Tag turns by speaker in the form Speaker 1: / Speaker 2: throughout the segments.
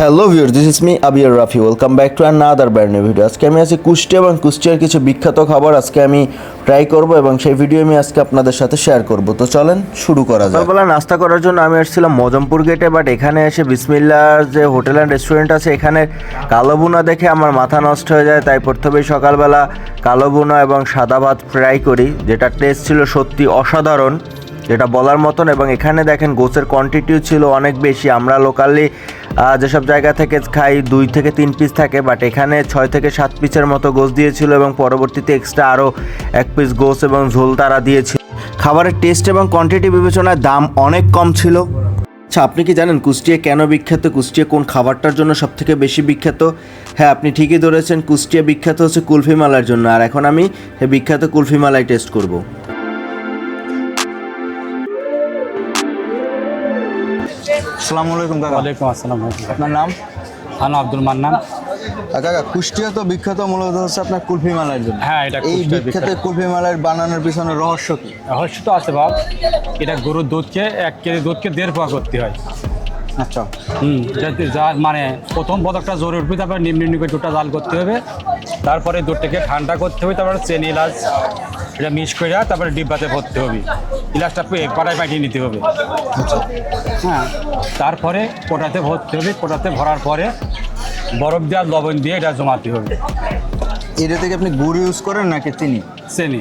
Speaker 1: Hello viewers this is me Abiar Rafi welcome back to another brand new video আজকে আমি আছি কুষ্টিয়া এবং কুষ্টিয়ার কিছু বিখ্যাত খাবার আজকে আমি ট্রাই করব এবং সেই ভিডিও আমি আজকে আপনাদের সাথে শেয়ার করব। তো চলেন শুরু করা যায় সকালবেলা নাস্তা করার জন্য আমি আসছিলাম মজমপুর গেটে বাট এখানে এসে বিসমিল্লার যে হোটেল অ্যান্ড রেস্টুরেন্ট আছে, এখানে কালো বুনা দেখে আমার মাথা নষ্ট হয়ে যায়। তাই প্রথমেই সকালবেলা কালো বুনা এবং সাদা ভাত ফ্রাই করি যেটা টেস্ট ছিল সত্যি অসাধারণ, যেটা বলার মতন। এবং এখানে দেখেন গোছের কোয়ান্টিটিও ছিল অনেক বেশি। আমরা লোকালি যেসব জায়গা থেকে খাই, দুই থেকে তিন পিস থাকে বাট এখানে ছয় থেকে সাত পিসের মতো গোস দিয়েছিল এবং পরবর্তীতে এক্সট্রা আরও এক পিস গোস এবং ঝোল তারা দিয়েছিল। খাবারের টেস্ট এবং কোয়ান্টিটি বিবেচনায় দাম অনেক কম ছিল। আচ্ছা আপনি কি জানেন কুষ্টিয়া কেন বিখ্যাত? কুষ্টিয়া কোন খাবারটার জন্য সব থেকে বেশি বিখ্যাত? হ্যাঁ আপনি ঠিকই ধরেছেন, কুষ্টিয়া বিখ্যাত হচ্ছে কুলফি মালার জন্য। আর এখন আমি বিখ্যাত কুলফি মালাই টেস্ট করব।
Speaker 2: আসসালামু আলাইকুম কাকা।
Speaker 3: ওয়ালাইকুম আসসালাম
Speaker 2: আপনার নাম?
Speaker 3: আমি আব্দুল মান্নান।
Speaker 2: কাকা কুষ্টিয়া তো বিখ্যাত মূলত হচ্ছে আপনার কুলফি মালার জন্য।
Speaker 3: হ্যাঁ, এটা
Speaker 2: এই বিখ্যাত। কুলফি মালার বানানোর পিছনে রহস্য কি?
Speaker 3: রহস্য তো আছে বাপ। এটা গরুর দুধকে এক কেজি দুধকে দেড় পোয়া করতে হয়।
Speaker 2: আচ্ছা।
Speaker 3: হুম যাতে যা মানে প্রথম পদকটা জোরে উঠবে তারপরে নিম্ন নিম্ন করে দুধটা জাল করতে হবে। তারপরে দুধটাকে ঠান্ডা করতে হবে তারপরে চেনি ইলাচ এটা মিক্স করে তারপরে ডিব্বাতে ভরতে হবে। ইলাচটা পে- কড়াই পাঠিয়ে নিতে হবে। হ্যাঁ। তারপরে কোটাতে ভরতে হবে। কোটাতে ভরার পরে বরফ দেওয়ার লবণ দিয়ে এটা জমাতে হবে।
Speaker 2: এটা থেকে আপনি গুড় ইউজ করেন নাকি চিনি?
Speaker 3: চিনি।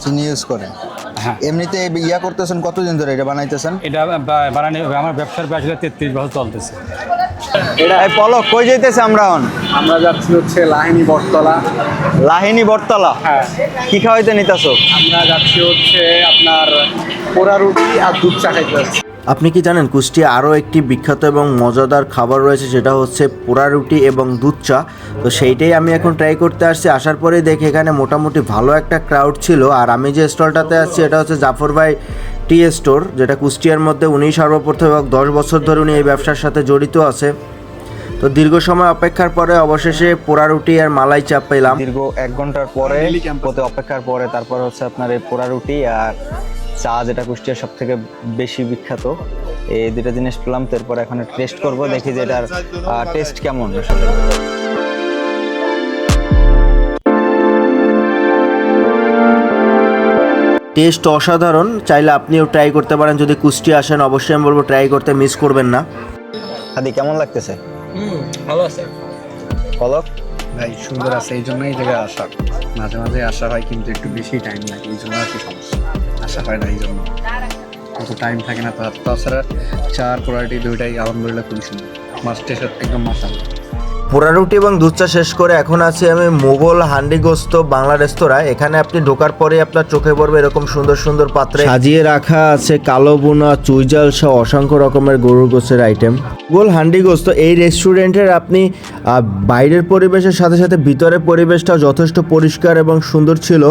Speaker 2: চিনি ইউজ করেন।
Speaker 3: হ্যাঁ।
Speaker 2: এমনিতে ইয়া করতেছেন কতদিন ধরে এটা বানাইতেছেন?
Speaker 3: এটা বানানি আমার ব্যবসার বয়স তেত্রিশ বছর চলতেছে।
Speaker 2: এই পলক কই যাইতেছে আমরা এখন?
Speaker 4: আমরা যাচ্ছি হচ্ছে লাহিনী বটতলা।
Speaker 2: লাহিনী বটতলা?
Speaker 4: হ্যাঁ।
Speaker 2: কি খাওয়াইতে নিতাছো?
Speaker 4: আমরা যাচ্ছি হচ্ছে আপনার পোড়া রুটি আর দুধ চা খাইতে যাচ্ছি।
Speaker 1: আপনি কি জানেন কুষ্টিয়া আরও একটি বিখ্যাত এবং মজাদার খাবার রয়েছে সেটা হচ্ছে পোড়া রুটি এবং দুধ চা। তো সেইটাই আমি এখন ট্রাই করতে আসছি। আসার পরেই দেখি এখানে মোটামুটি ভালো একটা ক্রাউড ছিল। আর আমি যে স্টলটাতে আসছি এটা হচ্ছে জাফর ভাই টি স্টোর যেটা কুষ্টিয়ার মধ্যে উনি সর্বপ্রথম এবং দশ বছর ধরে উনি এই ব্যবসার সাথে জড়িত আছে। তো দীর্ঘ সময় অপেক্ষার পরে অবশেষে পোড়া রুটি আর মালাই চাপ পেলাম।
Speaker 2: দীর্ঘ এক ঘণ্টার পরে প্রতি অপেক্ষার পরে তারপর হচ্ছে আপনার এই পোড়া রুটি আর চা যেটা কুষ্টিয়ার সব থেকে বেশি বিখ্যাত এই দুটা জিনিস পেলাম। তারপর এখন টেস্ট করব দেখি যে এটার টেস্ট কেমন আসলে।
Speaker 1: টেস্ট অসাধারণ চাইলে আপনিও ট্রাই করতে পারেন। যদি কুষ্টিয়া আসেন অবশ্যই আমি বলব ট্রাই করতে মিস করবেন না।
Speaker 2: হাদি কেমন লাগতেছে?
Speaker 4: ভালো আছে।
Speaker 2: পলক
Speaker 4: ভাই, সুন্দর আছে, এই জন্যই জায়গায় আসা। মাঝে মাঝে আসা হয়, কিন্তু একটু বেশি টাইম লাগে, এই জন্য আর কি সমস্যা। আসা হয় না, এই জন্য। অত টাইম থাকে না, তাছাড়া চার পোড়াটি দুইটাই আলহামদুলিল্লাহ খুবই সুন্দর। মাছটা একদম মাসাল
Speaker 1: পোড়া রুটি এবং দুধ চা শেষ করে এখন আছি আমি মোগল হান্ডিগোস্ত বাংলা রেস্তোরাঁ এখানে আপনি ঢোকার পরে আপনার চোখে পড়বে এরকম সুন্দর সুন্দর পাত্রে সাজিয়ে রাখা আছে কালো বোনা চুইজাল সহ অসংখ্য রকমের গরুর গোস্তের আইটেম মোগল হান্ডি গোস্ত এই রেস্টুরেন্টের আপনি বাইরের পরিবেশের সাথে সাথে ভিতরের পরিবেশটাও যথেষ্ট পরিষ্কার এবং সুন্দর ছিল।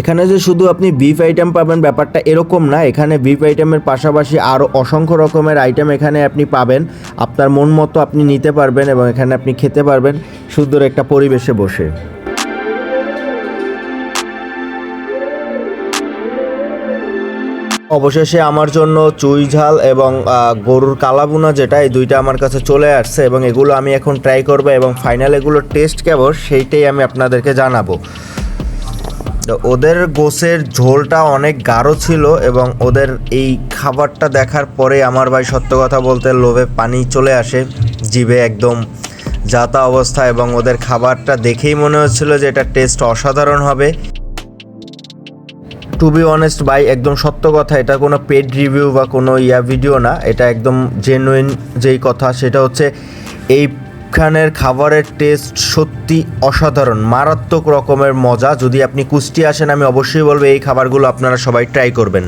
Speaker 1: এখানে যে শুধু আপনি বিফ আইটেম পাবেন ব্যাপারটা এরকম না, এখানে বিফ আইটেমের পাশাপাশি আরও অসংখ্য রকমের আইটেম এখানে আপনি পাবেন। আপনার মন মতো আপনি নিতে পারবেন এবং এখানে আপনি খেতে পারবেন সুন্দর একটা পরিবেশে বসে। অবশেষে আমার জন্য চুই ঝাল এবং গরুর কালাবুনা যেটা, এই দুইটা আমার কাছে চলে আসছে এবং এগুলো আমি এখন ট্রাই করব এবং ফাইনাল এগুলোর টেস্ট কেমন সেইটাই আমি আপনাদেরকে জানাব। ওদের গোসের ঝোলটা অনেক গাঢ় ছিল এবং ওদের এই খাবারটা দেখার পরে আমার ভাই সত্য কথা বলতে লোভে পানি চলে আসে, জিভে একদম যাতা অবস্থা এবং ওদের খাবারটা দেখেই মনে হচ্ছিল যে এটা টেস্ট অসাধারণ হবে। টু বি অনেস্ট ভাই, একদম সত্য কথা, এটা কোনো পেড রিভিউ বা কোনো ইয়া ভিডিও না, এটা একদম জেনুইন যেই কথা, সেটা হচ্ছে এইখানের খাবারের টেস্ট সত্যি অসাধারণ, মারাত্মক রকমের মজা। যদি আপনি কুষ্টি আসেন, আমি অবশ্যই বলব এই খাবারগুলো আপনারা সবাই ট্রাই করবেন।